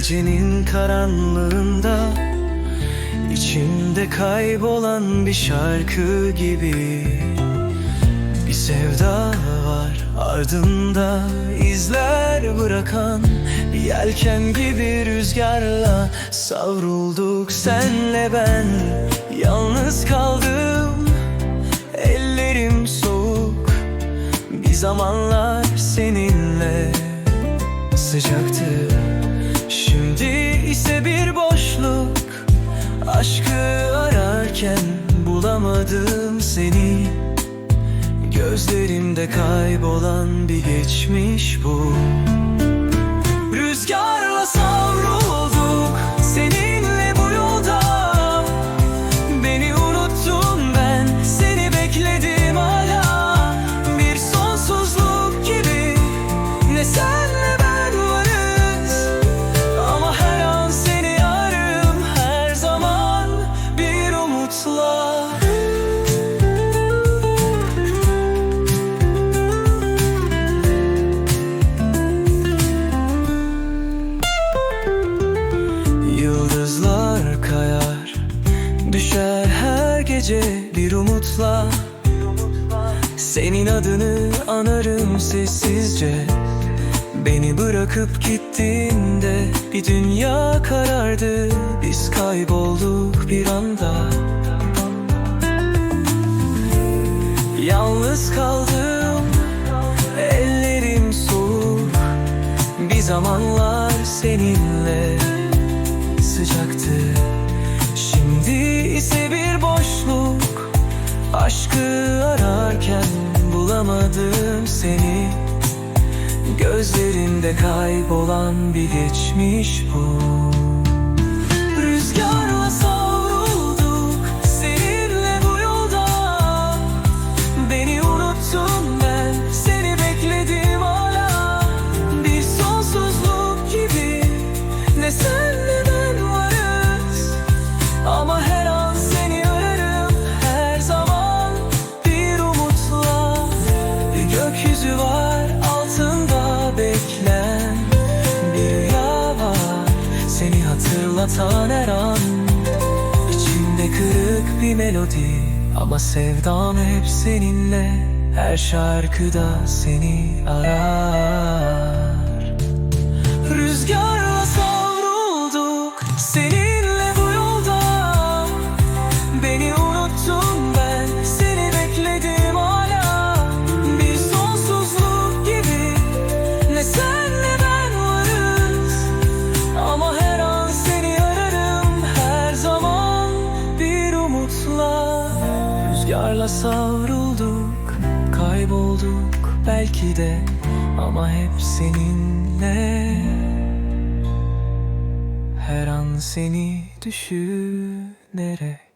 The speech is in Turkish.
Gecenin karanlığında. İçimde kaybolan bir şarkı gibi Bir sevda var. Ardında izler bırakan Bir yelken gibi rüzgarla savrulduk senle ben. Yalnız kaldım ellerim soğuk. Bir zamanlar sıcaktı Şimdi ise bir boşluk. Aşkı ararken bulamadım seni. Gözlerimde kaybolan bir geçmiş bu gece bir umutla Senin adını anarım sessizce. Beni bırakıp gittiğinde Bir dünya karardı Biz kaybolduk bir anda. Yalnız kaldım Ellerim soğuk Bir zamanlar seninle Aşkı ararken bulamadım seni. Gözlerinde kaybolan bir geçmiş bu hatırlatan her an. İçimde kırık bir melodi. Ama sevdam hep seninle. Her şarkıda seni arar savrulduk, kaybolduk belki de Ama hep seninle. Her an seni düşünerek